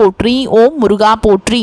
போற்றி ஓம் முருகா போற்றி.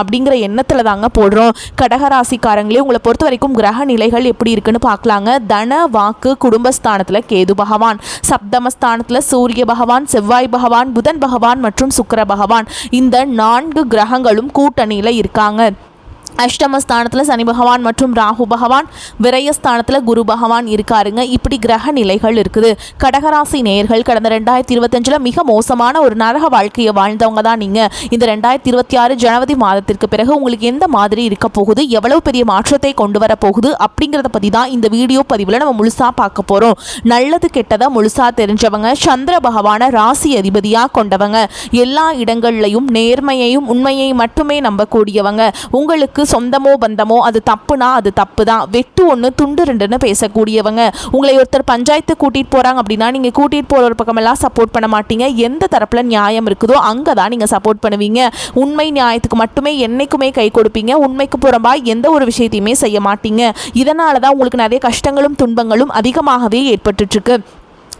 அப்படிங்கிற எண்ணத்தில் தாங்க போடுறோம். கடகராசிக்காரங்களே உங்களை பொறுத்த வரைக்கும் கிரக நிலைகள் எப்படி இருக்குன்னு பார்க்கலாங்க. தன வாக்கு குடும்பஸ்தானத்தில் கேது பகவான் சப்தமஸ்தானத்தில் சூரிய பகவான் செவ்வாய் பகவான் புதன் பகவான் மற்றும் சுக்கர பகவான். இந்த நான்கு கிரகங்களும் கூட்டணியில் இருக்காங்க. அஷ்டமஸ்தானத்தில் சனி பகவான் மற்றும் ராகு பகவான் விரயஸ்தானத்தில் குரு பகவான் இருக்காருங்க. இப்படி கிரக நிலைகள் இருக்குது. கடகராசி நேயர்கள் கடந்த ரெண்டாயிரத்தி இருபத்தஞ்சில் மிக மோசமான ஒரு நரக வாழ்க்கையை வாழ்ந்தவங்க தான் நீங்கள் இந்த ரெண்டாயிரத்தி இருபத்தி ஆறு ஜனவரி மாதத்திற்கு பிறகு உங்களுக்கு எந்த மாதிரி இருக்க போகுது? எவ்வளவு பெரிய மாற்றத்தை கொண்டு வர போகுது? அப்படிங்கிறத பற்றி தான் இந்த வீடியோ பதிவில் நம்ம முழுசாக பார்க்க போகிறோம் நல்லது கெட்டதை முழுசாக தெரிஞ்சவங்க சந்திர பகவானை ராசி அதிபதியாக கொண்டவங்க எல்லா இடங்கள்லையும் நேர்மையையும் உண்மையை மட்டுமே நம்பக்கூடியவங்க உங்களுக்கு சொந்தமோ பந்தமோ அது தப்புனா அது தப்பு தான் வெட்டு ஒன்று துண்டு ரெண்டுன்னு பேசக்கூடியவங்க. உங்களை ஒருத்தர் பஞ்சாயத்து கூட்டிகிட்டு போகிறாங்க அப்படின்னா நீங்கள் கூட்டிகிட்டு போகிற ஒரு பக்கமெல்லாம் சப்போர்ட் பண்ண மாட்டீங்க. எந்த தரப்பில் நியாயம் இருக்குதோ அங்கே தான் நீங்கள் சப்போர்ட் பண்ணுவீங்க. உண்மை நியாயத்துக்கு மட்டுமே என்றைக்குமே கை கொடுப்பீங்க. உண்மைக்கு புறம்பாக எந்த ஒரு விஷயத்தையுமே செய்ய மாட்டீங்க. இதனால தான் உங்களுக்கு நிறைய கஷ்டங்களும் துன்பங்களும் அதிகமாகவே ஏற்பட்டுட்ருக்கு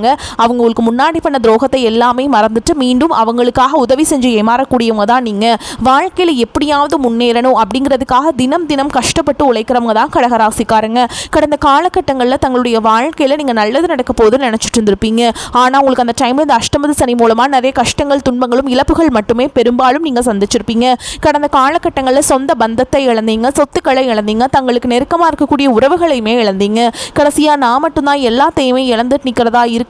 இருப்பாங்க அவங்களுக்கு முன்னாடி பண்ண துரோகத்தை எல்லாமே மறந்துட்டு மீண்டும் அவங்களுக்காக உதவி செஞ்சு ஏமாறக்கூடியவங்க தான் நீங்கள் வாழ்க்கையில் எப்படியாவது முன்னேறணும் அப்படிங்கிறதுக்காக தினம் தினம் கஷ்டப்பட்டு உழைக்கிறவங்க தான் கடகராசிக்காரங்க. கடந்த காலகட்டங்களில் தங்களுடைய வாழ்க்கையில் நீங்கள் நல்லது நடக்க போகுதுன்னு நினச்சிட்டு இருந்திருப்பீங்க. ஆனால் உங்களுக்கு அந்த டைமில் இந்த அஷ்டமது சனி மூலமாக நிறைய கஷ்டங்கள் துன்பங்களும் இழப்புகள் மட்டுமே பெரும்பாலும் நீங்கள் சந்திச்சிருப்பீங்க. கடந்த காலகட்டங்களில் சொந்த பந்தத்தை இழந்தீங்க சொத்துக்களை இழந்தீங்க தங்களுக்கு நெருக்கமாக இருக்கக்கூடிய உறவுகளையுமே இழந்தீங்க. கடைசியாக நான் மட்டும்தான் எல்லாத்தையுமே இழந்துட்டு நிற்கிறதா இருக்கு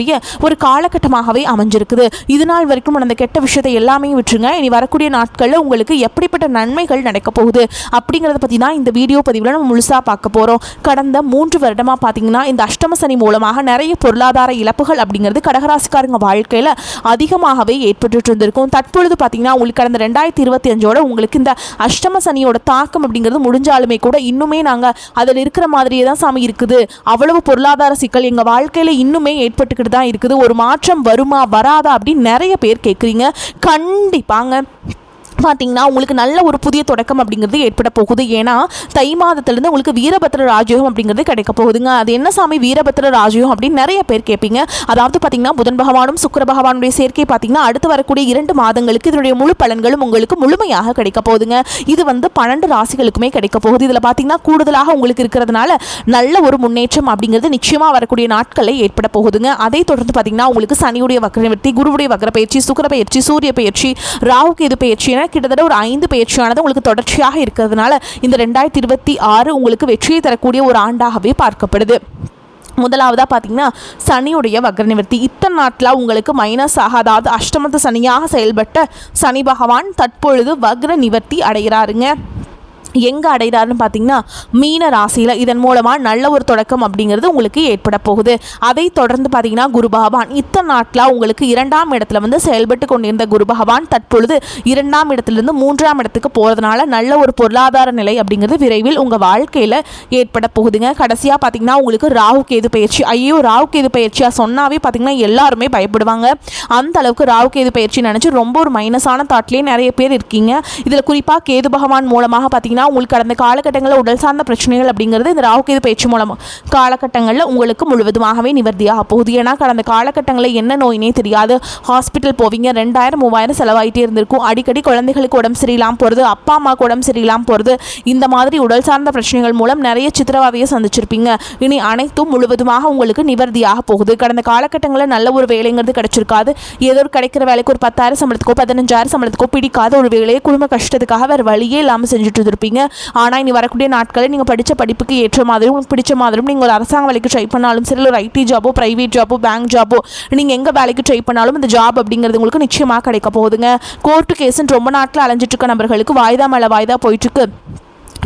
ஒரு காலகட்டமாகவே அமைஞ்சிருக்குது. இது நாள் வரைக்கும் நடந்த கெட்ட விஷயத்தை எல்லாமே விட்டுருங்க. இனி வரக்கூடிய நாட்களில் உங்களுக்கு எப்படிப்பட்ட நன்மைகள் நடக்க போகுது அப்படிங்கிறத பற்றி தான் இந்த வீடியோ பதிவில் நம்ம முழுசாக பார்க்க போகிறோம் கடந்த மூன்று வருடமாக பார்த்தீங்கன்னா இந்த அஷ்டம சனி மூலமாக நிறைய பொருளாதார இழப்புகள் அப்படிங்கிறது கடகராசிக்காரங்க வாழ்க்கையில் அதிகமாகவே ஏற்பட்டு இருந்திருக்கும் தற்பொழுது பார்த்தீங்கன்னா உங்களுக்கு கடந்த ரெண்டாயிரத்தி இருபத்தி அஞ்சோட உங்களுக்கு இந்த அஷ்டம சனியோட தாக்கம் அப்படிங்கிறது முடிஞ்சாலுமே கூட இன்னுமே நாங்கள் அதில் இருக்கிற மாதிரியே தான் சாமி இருக்குது. அவ்வளவு பொருளாதார சிக்கல் எங்கள் வாழ்க்கையில் இன்னுமே ஏற்பட்டு இருந்துக்கிட்டு தான் இருக்குது. ஒரு மாற்றம் வருமா வராதா அப்படின்னு நிறைய பேர் கேட்குறீங்க கண்டிப்பாங்க. பார்த்தீங்கன்னா உங்களுக்கு நல்ல ஒரு புதிய தொடக்கம் அப்படிங்கிறது ஏற்பட போகுது. ஏன்னா தை மாதத்துலேருந்து உங்களுக்கு வீரபத்திர ராஜயோகம் அப்படிங்கிறது கிடைக்க போகுதுங்க. அது என்ன சாமி? வீரபத்திர ராஜயோகம் அப்படின்னு நிறைய பேர் கேட்பீங்க. அதாவது பார்த்தீங்கன்னா புதன் பகவானும் சுக்கர பகவானுடைய சேர்க்கை பார்த்தீங்கன்னா அடுத்து வரக்கூடிய இரண்டு மாதங்களுக்கு இதனுடைய முழு பலன்களும் உங்களுக்கு முழுமையாக கிடைக்க போகுதுங்க. இது வந்து பன்னெண்டு ராசிகளுக்குமே கிடைக்க போகுது. இதில் பார்த்தீங்கன்னா கூடுதலாக உங்களுக்கு இருக்கிறதுனால நல்ல ஒரு முன்னேற்றம் அப்படிங்கிறது நிச்சயமாக வரக்கூடிய நாட்களில் ஏற்பட போகுதுங்க. அதை தொடர்ந்து பார்த்தீங்கன்னா உங்களுக்கு சனியுடைய வக்ரவர்த்தி குருவுடைய வக்ர பயிற்சி சுக்கர பயிற்சி சூரிய பயிற்சி ராகு கேது பயிற்சி என கிட்டத்தட்ட ஒரு ஐந்து பயிற்சியானது உங்களுக்கு தொடர்ச்சியாக இருக்கிறதுனால இந்த ரெண்டாயிரத்தி இருபத்தி ஆறு உங்களுக்கு வெற்றியை தரக்கூடிய ஒரு ஆண்டாகவே பார்க்கப்படுது. முதலாவதாக பார்த்தீங்கன்னா சனியுடைய வக்ர நிவர்த்தி இத்தனை நாட்டில் உங்களுக்கு மைனஸ் ஆக அதாவது அஷ்டமத்து சனியாக செயல்பட்ட சனி பகவான் தற்பொழுது வக்ர நிவர்த்தி அடைகிறாருங்க. எங்கே அடைகிறாருன்னு பார்த்தீங்கன்னா மீன ராசியில் இதன் மூலமாக நல்ல ஒரு தொடக்கம் அப்படிங்கிறது உங்களுக்கு ஏற்பட போகுது. அதை தொடர்ந்து பார்த்தீங்கன்னா குரு பகவான் இத்தனை நாட்டில் உங்களுக்கு இரண்டாம் இடத்துல வந்து செயல்பட்டு கொண்டிருந்த குரு பகவான் தற்பொழுது இரண்டாம் இடத்துலேருந்து மூன்றாம் இடத்துக்கு போகிறதுனால நல்ல ஒரு பொருளாதார நிலை அப்படிங்கிறது விரைவில் உங்கள் வாழ்க்கையில் ஏற்பட போகுதுங்க. கடைசியாக பார்த்தீங்கன்னா உங்களுக்கு ராகு கேது பயிற்சி ஐயோ ராகு கேது பயிற்சியாக சொன்னாவே பார்த்தீங்கன்னா எல்லாருமே பயப்படுவாங்க. அந்த அளவுக்கு ராகு கேது பயிற்சி நினச்சி ரொம்ப ஒரு மைனஸான தாட்லேயே நிறைய பேர் இருக்கீங்க. இதில் குறிப்பாக கேது பகவான் மூலமாக பார்த்தீங்கன்னா உங்களுக்கு கடந்த காலகட்டங்களில் உடல் சார்ந்த பிரச்சனைகள் அப்படிங்கிறது இந்த ராகுகேது பயிற்சி மூலமாக காலகட்டங்களில் உங்களுக்கு முழுவதுமாகவே நிவர்த்தியாக போகுது. ஏன்னா கடந்த காலகட்டங்களில் என்ன நோயினே தெரியாது. ஹாஸ்பிட்டல் போவீங்க ரெண்டாயிரம் மூவாயிரம் செலவாயிட்டே இருந்திருக்கும். அடிக்கடி குழந்தைகளுக்கு உடம்பு சரியில்லாமல் போகிறது அப்பா அம்மாவுக்கு உடம்பு சரியில்லாமல் போகிறது இந்த மாதிரி உடல் சார்ந்த பிரச்சனைகள் மூலம் நிறைய சித்திரவாதையை சந்திச்சிருப்பீங்க. இனி அனைத்தும் முழுவதுமாக உங்களுக்கு நிவர்த்தியாக போகுது. கடந்த காலகட்டங்களில் நல்ல ஒரு வேலைங்கிறது கிடைச்சிருக்காது. ஏதோ ஒரு கிடைக்கிற வேலைக்கு ஒரு பத்தாயிரம் சம்பளத்துக்கோ பதினஞ்சாயிரம் சம்பளத்துக்கோ பிடிக்காத ஒரு வேலையை குடும்ப கஷ்டத்துக்காக வேறு வழியே இல்லாமல் செஞ்சுட்டு இருப்பீங்க ஆனால் இனி வரக்கூடிய நாட்களில் நீங்கள் படித்த படிப்புக்கு ஏற்ற மாதிரி உங்களுக்கு பிடிச்ச மாதிரியும் நீங்கள் ஒரு அரசாங்க வேலைக்கு ட்ரை பண்ணாலும் சரி ஒரு ஐடி ஜாபோ ப்ரைவேட் ஜாபோ பேங்க் ஜாபோ நீங்கள் எங்கே வேலைக்கு ட்ரை பண்ணாலும் இந்த ஜாப் அப்படிங்கிறது உங்களுக்கு நிச்சயமாக கிடைக்க போகுதுங்க. கோர்ட்டு கேஸுன்னு ரொம்ப நாட்டில் அலைஞ்சிட்டு இருக்க நபர்களுக்கு வாய்தா மேலே வாய்தா போயிட்டுருக்கு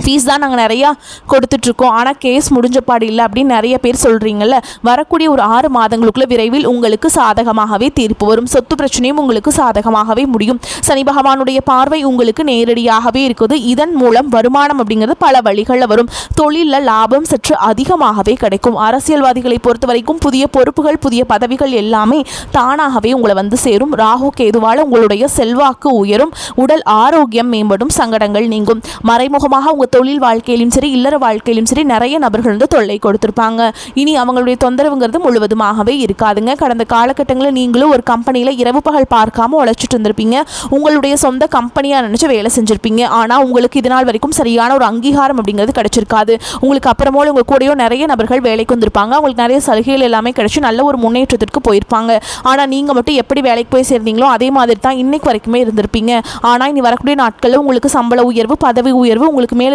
ஃபீஸ் தான் நாங்கள் நிறையா கொடுத்துட்ருக்கோம். ஆனால் கேஸ் முடிஞ்ச பாடு இல்லை அப்படின்னு நிறைய பேர் சொல்கிறீங்கல்ல வரக்கூடிய ஒரு ஆறு மாதங்களுக்குள்ள விரைவில் உங்களுக்கு சாதகமாகவே தீர்ப்பு வரும். சொத்து பிரச்சனையும் உங்களுக்கு சாதகமாகவே முடியும். சனி பகவானுடைய பார்வை உங்களுக்கு நேரடியாகவே இருக்குது. இதன் மூலம் வருமானம் அப்படிங்கிறது பல வழிகளில் வரும். தொழிலில் லாபம் சற்று அதிகமாகவே கிடைக்கும். அரசியல்வாதிகளை பொறுத்த வரைக்கும் புதிய பொறுப்புகள் புதிய பதவிகள் எல்லாமே தானாகவே உங்களை வந்து சேரும். ராகு கேதுவால் உங்களுடைய செல்வாக்கு உயரும். உடல் ஆரோக்கியம் மேம்படும். சங்கடங்கள் நீங்கும். மறைமுகமாக உங்கள் தொழில் வாழ்க்கையிலும் சரி இல்லற வாழ்க்கையிலும் சரி நிறைய நபர்கள் வந்து தொல்லை கொடுத்துருப்பாங்க. இனி அவங்களுடைய தொந்தரவுங்கிறது முழுவதுமாகவே இருக்காதுங்க. கடந்த காலகட்டங்களில் நீங்களும் ஒரு கம்பெனியில் இரவு பகல் பார்க்காம உழைச்சிட்டு இருந்திருப்பீங்க. உங்களுடைய சொந்த கம்பெனியாக நினச்சி வேலை செஞ்சுருப்பீங்க. ஆனால் உங்களுக்கு இது நாள் வரைக்கும் சரியான ஒரு அங்கீகாரம் அப்படிங்கிறது கிடைச்சிருக்காது. உங்களுக்கு அப்புறமோல உங்கள் கூடயோ நிறைய நபர்கள் வேலைக்கு வந்திருப்பாங்க. அவங்களுக்கு நிறைய சலுகைகள் எல்லாமே கிடைச்சி நல்ல ஒரு முன்னேற்றத்திற்கு போயிருப்பாங்க. ஆனால் நீங்கள் மட்டும் எப்படி வேலைக்கு போய் சேர்ந்தீங்களோ அதே மாதிரி தான் இன்னைக்கு வரைக்குமே இருந்திருப்பீங்க. ஆனால் இனி வரக்கூடிய நாட்களில் உங்களுக்கு சம்பள உயர்வு பதவி உயர்வு உங்களுக்கு மேலே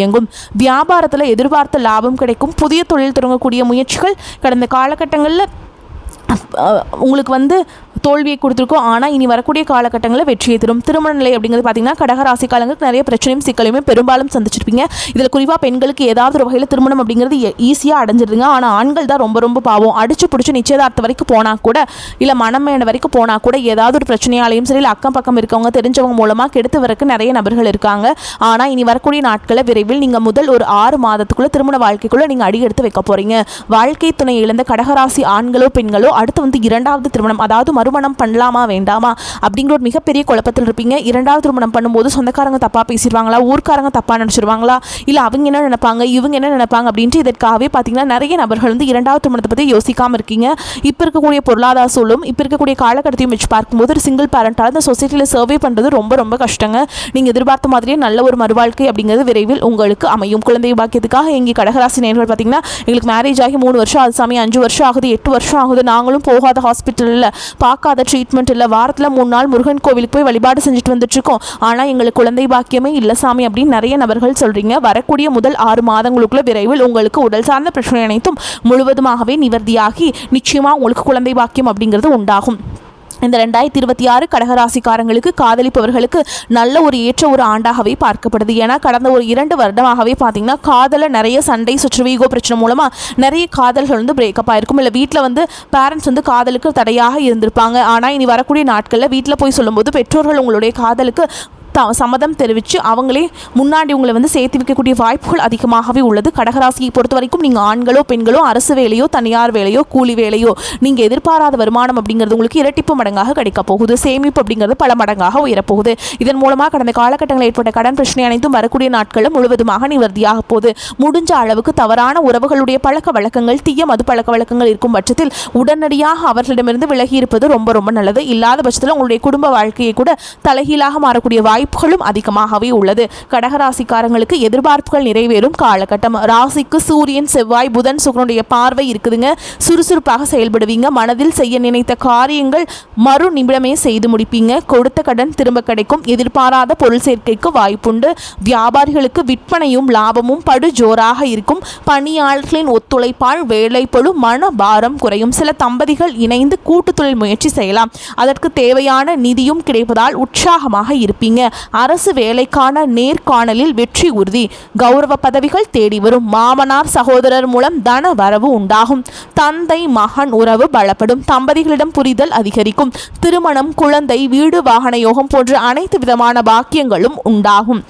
இயங்கும். வியாபாரத்தில் எதிர்பார்த்த லாபம் கிடைக்கும். புதிய தொழில் தொடங்கக்கூடிய முயற்சிகள் கடந்த காலகட்டங்களில் உங்களுக்கு வந்து தோல்வியை கொடுத்துருக்கோம். ஆனால் இனி வரக்கூடிய காலகட்டங்களில் வெற்றியை தரும். திருமண நிலை அப்படிங்கிறது பார்த்தீங்கன்னா கடகராசி காலங்களுக்கு நிறைய பிரச்சனையும் சிக்கலையுமே பெரும்பாலும் சந்திச்சிருப்பீங்க. இதில் குறிப்பாக பெண்களுக்கு ஏதாவது ஒரு வகையில் திருமணம் அப்படிங்கிறது ஈஸியாக அடைஞ்சிருங்க ஆனால் ஆண்கள் தான் ரொம்ப ரொம்ப பாவம். அடிச்சு பிடிச்சி நிச்சயதார்த்த வரைக்கும் போனால் கூட இல்லை மனமேன வரைக்கும் போனால் கூட ஏதாவது ஒரு பிரச்சனையாலையும் சரி இல்லை அக்கம் பக்கம் இருக்கவங்க தெரிஞ்சவங்க மூலமாக கெடுத்து வரக்கு நிறைய நபர்கள் இருக்காங்க. ஆனால் இனி வரக்கூடிய நாட்களில் விரைவில் நீங்கள் முதல் ஒரு ஆறு மாதத்துக்குள்ளே திருமண வாழ்க்கைக்குள்ளே நீங்கள் அடி எடுத்து வைக்க போகிறீங்க வாழ்க்கை துணை இழந்த கடகராசி ஆண்களோ பெண்களோ அடுத்து வந்து இரண்டாவது திருமணம் அதாவது மறு திருமணம் பண்ணலாமா வேண்டாமா அப்படிங்கிற ஒரு மிகப்பெரிய குழப்பத்தில் இருப்பீங்க. இரண்டாவது திருமணம் பண்ணும்போது சொந்தக்காரங்க தப்பாக பேசிடுவாங்களா ஊர்க்காரங்க தப்பாக நினச்சிருவாங்களா இல்லை அவங்க என்ன நினைப்பாங்க இவங்க என்ன நினைப்பாங்க அப்படின்ட்டு இதற்காகவே பார்த்தீங்கன்னா நிறைய நபர்கள் வந்து இரண்டாவது திருமணத்தை பற்றி யோசிக்காமல் இருக்கீங்க. இப்போ இருக்கக்கூடிய பொருளாதார சூழலும் இப்போ இருக்கக்கூடிய காலகட்டத்தையும் வச்சு பார்க்கும்போது ஒரு சிங்கிள் பேரண்டால் இந்த சொசைட்டியில் சர்வே பண்ணுறது ரொம்ப ரொம்ப கஷ்டங்க. நீங்கள் எதிர்பார்த்த மாதிரியே நல்ல ஒரு மறுவாழ்க்கை அப்படிங்கிறது விரைவில் உங்களுக்கு அமையும். குழந்தை பாக்கியத்துக்காக எங்கள் கடகராசி நேர்கள் பார்த்தீங்கன்னா எங்களுக்கு மேரேஜ் ஆகி மூணு வருஷம் ஆகுது சாமி அஞ்சு வருஷம் ஆகுது எட்டு வருஷம் ஆகுது நாங்களும் போகாத ஹாஸ்பிட்டலில் பார்க்க பார்க்காத ட்ரீட்மெண்ட் இல்லை. வாரத்தில் மூணு நாள் முருகன் கோவிலுக்கு போய் வழிபாடு செஞ்சுட்டு வந்துட்டுருக்கோம். ஆனால் எங்களுக்கு குழந்தை பாக்கியமே இல்லை சாமி அப்படின்னு நிறைய நபர்கள் சொல்கிறீங்க வரக்கூடிய முதல் ஆறு மாதங்களுக்குள்ள விரைவில் உங்களுக்கு உடல் சார்ந்த பிரச்சனை அனைத்தும் முழுவதுமாகவே நிவர்த்தியாகி நிச்சயமாக உங்களுக்கு குழந்தை பாக்கியம் அப்படிங்கிறது உண்டாகும். இந்த ரெண்டாயிரத்தி இருபத்தி ஆறு கடகராசிக்காரங்களுக்கு காதலிப்பவர்களுக்கு நல்ல ஒரு ஏற்ற ஒரு ஆண்டாகவே பார்க்கப்படுது. ஏன்னா கடந்த ஒரு இரண்டு வருடமாகவே பார்த்தீங்கன்னா காதலை நிறைய சண்டை சுற்று வீகோ பிரச்சனை மூலமாக நிறைய காதல்கள் வந்து பிரேக்கப் ஆகிருக்கும் இல்லை வீட்டில் வந்து பேரண்ட்ஸ் வந்து காதலுக்கு தடையாக இருந்திருப்பாங்க. ஆனால் இனி வரக்கூடிய நாட்களில் வீட்டில் போய் சொல்லும்போது பெற்றோர்கள் உங்களுடைய காதலுக்கு த சம்மதம் தெரிவித்து அவங்களே முன்னாடி உங்களை வந்து சேர்த்து வைக்கக்கூடிய வாய்ப்புகள் அதிகமாகவே உள்ளது. கடகராசியை பொறுத்த வரைக்கும் நீங்கள் ஆண்களோ பெண்களோ அரசு வேலையோ தனியார் வேலையோ கூலி வேலையோ நீங்கள் எதிர்பாராத வருமானம் அப்படிங்கிறது உங்களுக்கு இரட்டிப்பு மடங்காக கிடைக்க போகுது. சேமிப்பு அப்படிங்கிறது பல மடங்காக உயரப்போகுது. இதன் மூலமாக கடந்த காலகட்டங்களில் ஏற்பட்ட கடன் பிரச்சனை அனைத்தும் வரக்கூடிய நாட்களில் முழுவதுமாக நிவர்த்தியாக போகுது. முடிஞ்ச அளவுக்கு தவறான உறவுகளுடைய பழக்க வழக்கங்கள் தீய மது பழக்க வழக்கங்கள் இருக்கும் பட்சத்தில் உடனடியாக அவர்களிடமிருந்து விலகி இருப்பது ரொம்ப ரொம்ப நல்லது. இல்லாத பட்சத்தில் உங்களுடைய குடும்ப வாழ்க்கையை கூட தலைகீழாக மாறக்கூடிய வாய்ப்பு வாய்ப்புகளும் அதிகமாகவே உள்ளது. கடகராசிக்காரங்களுக்கு எதிர்பார்ப்புகள் நிறைவேறும் காலகட்டம். ராசிக்கு சூரியன் செவ்வாய் புதன் சுக்கரனுடைய பார்வை இருக்குதுங்க. சுறுசுறுப்பாக செயல்படுவீங்க. மனதில் செய்ய நினைத்த காரியங்கள் மறு நிமிடமே செய்து முடிப்பீங்க. கொடுத்த கடன் திரும்ப கிடைக்கும். எதிர்பாராத பொருள் சேர்க்கைக்கு வாய்ப்புண்டு. வியாபாரிகளுக்கு விற்பனையும் லாபமும் படு ஜோராக இருக்கும். பணியாளர்களின் ஒத்துழைப்பால் வேலைப்பழு மன பாரம் குறையும். சில தம்பதிகள் இணைந்து கூட்டு தொழில் முயற்சி செய்யலாம். அதற்கு தேவையான நிதியும் கிடைப்பதால் உற்சாகமாக இருப்பீங்க. அரசு வேலைக்கான நேர்காணலில் வெற்றி உறுதி. கௌரவ பதவிகள் தேடி வரும் மாமனார் சகோதரர் மூலம் தன வரவு உண்டாகும். தந்தை மகன் உறவு பலப்படும். தம்பதிகளிடம் புரிதல் அதிகரிக்கும். திருமணம் குழந்தை வீடு வாகன யோகம் போன்ற அனைத்து விதமான பாக்கியங்களும் உண்டாகும்.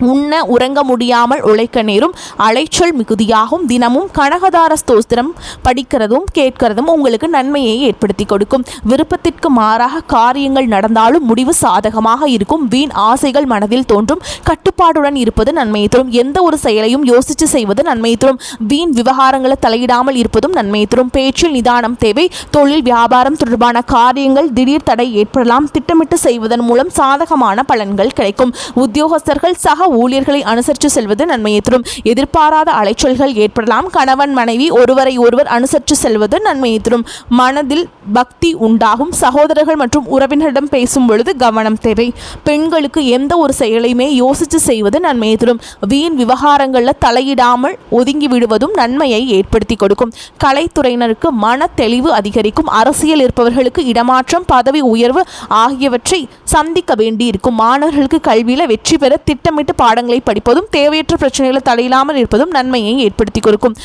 உண்ண உறங்க முடியாமல் உழைக்க நேரும் அலைச்சல் மிகுதியாகும். தினமும் கனகதார ஸ்தோத்திரம் படிக்கிறதும் கேட்கிறதும் உங்களுக்கு நன்மையை ஏற்படுத்தி கொடுக்கும். விருப்பத்திற்கு மாறாக காரியங்கள் நடந்தாலும் முடிவு சாதகமாக இருக்கும். வீண் ஆசைகள் மனதில் தோன்றும். கட்டுப்பாடுடன் இருப்பது நன்மையை தரும். எந்த ஒரு செயலையும் யோசித்து செய்வது நன்மையை தரும். வீண் விவகாரங்களை தலையிடாமல் இருப்பதும் நன்மையை தரும். பேச்சில் நிதானம் தேவை. தொழில் வியாபாரம் தொடர்பான காரியங்கள் திடீர் தடை ஏற்படலாம். திட்டமிட்டு செய்வதன் மூலம் சாதகமான பலன்கள் கிடைக்கும். உத்தியோகஸ்தர்கள் சக ஊழியர்களை அனுசரித்து செல்வது நன்மையை தரும் எதிர்பாராத அலைச்சல்கள் ஏற்படலாம். கணவன் மனைவி ஒருவரை ஒருவர் அனுசரித்து செல்வது நன்மையை தரும் மனதில் பக்தி உண்டாகும். சகோதரர்கள் மற்றும் உறவினரிடம் பேசும் பொழுது கவனம் தேவை. பெண்களுக்கு எந்த ஒரு செயலையுமே யோசித்து செய்வது நன்மையை தரும் வீண் விவகாரங்களில் தலையிடாமல் ஒதுங்கி விடுவதும் நன்மையை ஏற்படுத்தி கொடுக்கும். கலைத்துறையினருக்கு மன தெளிவு அதிகரிக்கும். அரசியல் இருப்பவர்களுக்கு இடமாற்றம் பதவி உயர்வு ஆகியவற்றை சந்திக்க வேண்டியிருக்கும். மாணவர்களுக்கு கல்வியில் வெற்றி பெற திட்டமிட்டு பாடங்களை படிப்பதும் தேவையற்ற பிரச்சனைகளை தலையிடாமல் இருப்பதும் நன்மையை ஏற்படுத்தி கொடுக்கும்.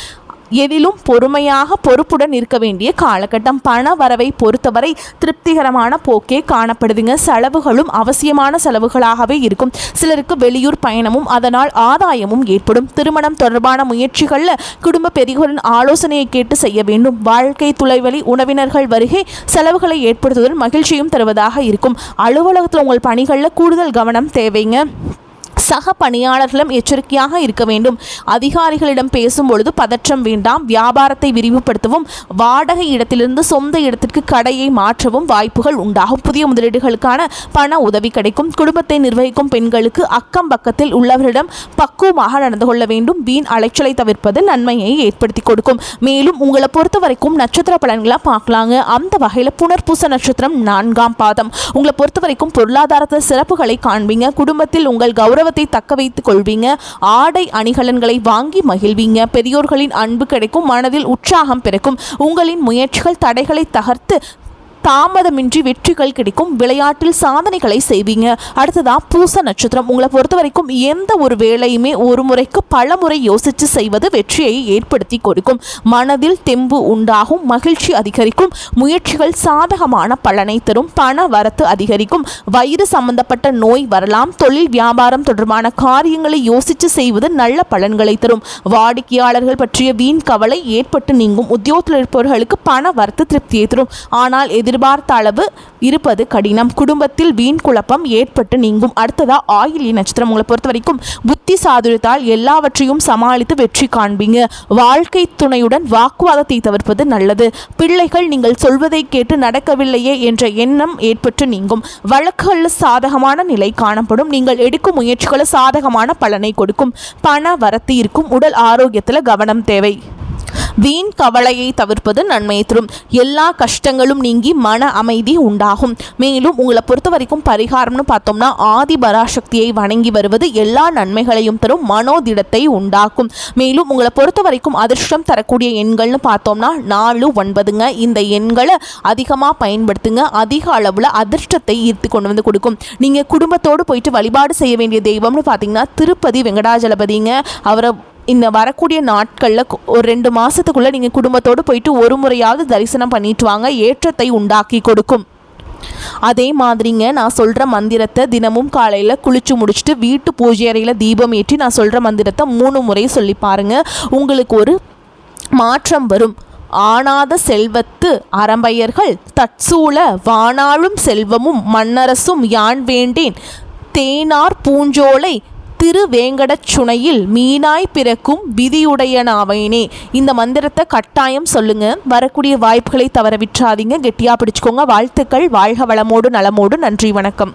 எதிலும் பொறுமையாக பொறுப்புடன் இருக்க வேண்டிய காலகட்டம். பண வரவை பொறுத்தவரை திருப்திகரமான போக்கே காணப்படுதுங்க. செலவுகளும் அவசியமான செலவுகளாகவே இருக்கும். சிலருக்கு வெளியூர் பயணமும் அதனால் ஆதாயமும் ஏற்படும். திருமணம் தொடர்பான முயற்சிகளில் குடும்ப பெரியோரின் ஆலோசனையை கேட்டு செய்ய வேண்டும். வாழ்க்கை துளைவழி உணவினர்கள் வருகை செலவுகளை ஏற்படுத்துவதில் மகிழ்ச்சியும் தருவதாக இருக்கும். அலுவலகத்தில் உங்கள் பணிகளில் கூடுதல் கவனம் தேவைங்க. சக பணியாளர்களும் எச்சரிக்கையாக இருக்க வேண்டும். அதிகாரிகளிடம் பேசும்பொழுது பதற்றம் வேண்டாம். வியாபாரத்தை விரிவுபடுத்தவும் வாடகை இடத்திலிருந்து சொந்த இடத்திற்கு கடையை மாற்றவும் வாய்ப்புகள் உண்டாகும். புதிய முதலீடுகளுக்கான பண உதவி கிடைக்கும். குடும்பத்தை நிர்வகிக்கும் பெண்களுக்கு அக்கம் பக்கத்தில் உள்ளவரிடம் பக்குவமாக நடந்து கொள்ள வேண்டும். வீண் அலைச்சலை தவிர்ப்பது நன்மையை ஏற்படுத்தி கொடுக்கும். மேலும் உங்களை பொறுத்த வரைக்கும் நட்சத்திர பலன்களை பார்க்கலாங்க. அந்த வகையில் புனர்பூச நட்சத்திரம் நான்காம் பாதம். உங்களை பொறுத்த வரைக்கும் பொருளாதாரத்தில் சிறப்புகளை காண்பீங்க. குடும்பத்தில் உங்கள் கௌரவ கௌரவத்தை தக்க வைத்துக் கொள்வீங்க. ஆடை அணிகலன்களை வாங்கி மகிழ்வீங்க. பெரியோர்களின் அன்பு கிடைக்கும். மனதில் உற்சாகம் பிறக்கும். உங்களின் முயற்சிகள் தடைகளை தகர்த்து தாமதமின்றி வெற்றிகள் கிடைக்கும். விளையாட்டில் சாதனைகளை செய்வீங்க. அடுத்ததா பூச நட்சத்திரம். உங்களை பொறுத்த வரைக்கும் எந்த ஒரு வேலையுமே ஒரு முறைக்கு பல முறை யோசித்து செய்வது வெற்றியை ஏற்படுத்தி கொடுக்கும். மனதில் தெம்பு உண்டாகும். மகிழ்ச்சி அதிகரிக்கும். முயற்சிகள் சாதகமான பலனை தரும். பண வரத்து அதிகரிக்கும். வயிறு சம்பந்தப்பட்ட நோய் வரலாம். தொழில் வியாபாரம் தொடர்பான காரியங்களை யோசித்து செய்வது நல்ல பலன்களை தரும். வாடிக்கையாளர்கள் பற்றிய வீண் கவலை ஏற்பட்டு நீங்கும். உத்தியோகத்தில் இருப்பவர்களுக்கு பண வரத்து திருப்தியை தரும். ஆனால் எதிர்பார்த்த அளவு இருப்பது கடினம். குடும்பத்தில் வீண் குழப்பம் ஏற்பட்டு நீங்கும். அடுத்ததா ஆயிலி நட்சத்திரம். உங்களை பொறுத்த வரைக்கும் புத்தி சாதுரியத்தால் எல்லாவற்றையும் சமாளித்து வெற்றி காண்பீங்க. வாழ்க்கை துணையுடன் வாக்குவாதத்தை தவிர்ப்பது நல்லது. பிள்ளைகள் நீங்கள் சொல்வதை கேட்டு நடக்கவில்லையே என்ற எண்ணம் ஏற்பட்டு நீங்கும். வழக்குகளில் சாதகமான நிலை காணப்படும். நீங்கள் எடுக்கும் முயற்சிகளை சாதகமான பலனை கொடுக்கும். பண வரத்து இருக்கும் உடல் ஆரோக்கியத்தில் கவனம் தேவை. வீண் கவலையை தவிர்ப்பது நன்மையை தரும். எல்லா கஷ்டங்களும் நீங்கி மன அமைதி உண்டாகும். மேலும் உங்களை பொறுத்த வரைக்கும் பரிகாரம்னு பார்த்தோம்னா ஆதி பராசக்தியை வணங்கி வருவது எல்லா நன்மைகளையும் தரும் மனோதிடத்தை உண்டாக்கும். மேலும் உங்களை பொறுத்த வரைக்கும் அதிர்ஷ்டம் தரக்கூடிய எண்கள்னு பார்த்தோம்னா நாலு ஒன்பதுங்க. இந்த எண்களை அதிகமாக பயன்படுத்துங்க. அதிக அளவில் அதிர்ஷ்டத்தை ஈர்த்து கொண்டு வந்து கொடுக்கும். நீங்கள் குடும்பத்தோடு போயிட்டு வழிபாடு செய்ய வேண்டிய தெய்வம்னு பார்த்தீங்கன்னா திருப்பதி வெங்கடாஜலபதிங்க. அவரை இந்த வரக்கூடிய நாட்களில் ஒரு ரெண்டு மாதத்துக்குள்ளே நீங்கள் குடும்பத்தோடு போயிட்டு ஒரு முறையாவது தரிசனம் பண்ணிட்டு வாங்க. ஏற்றத்தை உண்டாக்கி கொடுக்கும். அதே மாதிரிங்க நான் சொல்கிற மந்திரத்தை தினமும் காலையில் குளிச்சு முடிச்சுட்டு வீட்டு பூஜை அறையில் தீபம் ஏற்றி நான் சொல்கிற மந்திரத்தை மூணு முறை சொல்லி பாருங்க. உங்களுக்கு ஒரு மாற்றம் வரும். ஆனாத செல்வத்து அறம்பயர்கள் தற்சூழ வானாளும் செல்வமும் மன்னரசும் யான் வேண்டேன். தேனார் பூஞ்சோலை திருவேங்கடச் சுனையில் மீனாய் பிறக்கும் விதியுடையனாவேனே. இந்த மந்திரத்தை கட்டாயம் சொல்லுங்க. வரக்கூடிய வாய்ப்புகளை தவற விற்றாதீங்க கெட்டியாக பிடிச்சுக்கோங்க. வாழ்த்துக்கள். வாழ்க வளமோடு நலமோடு. நன்றி வணக்கம்.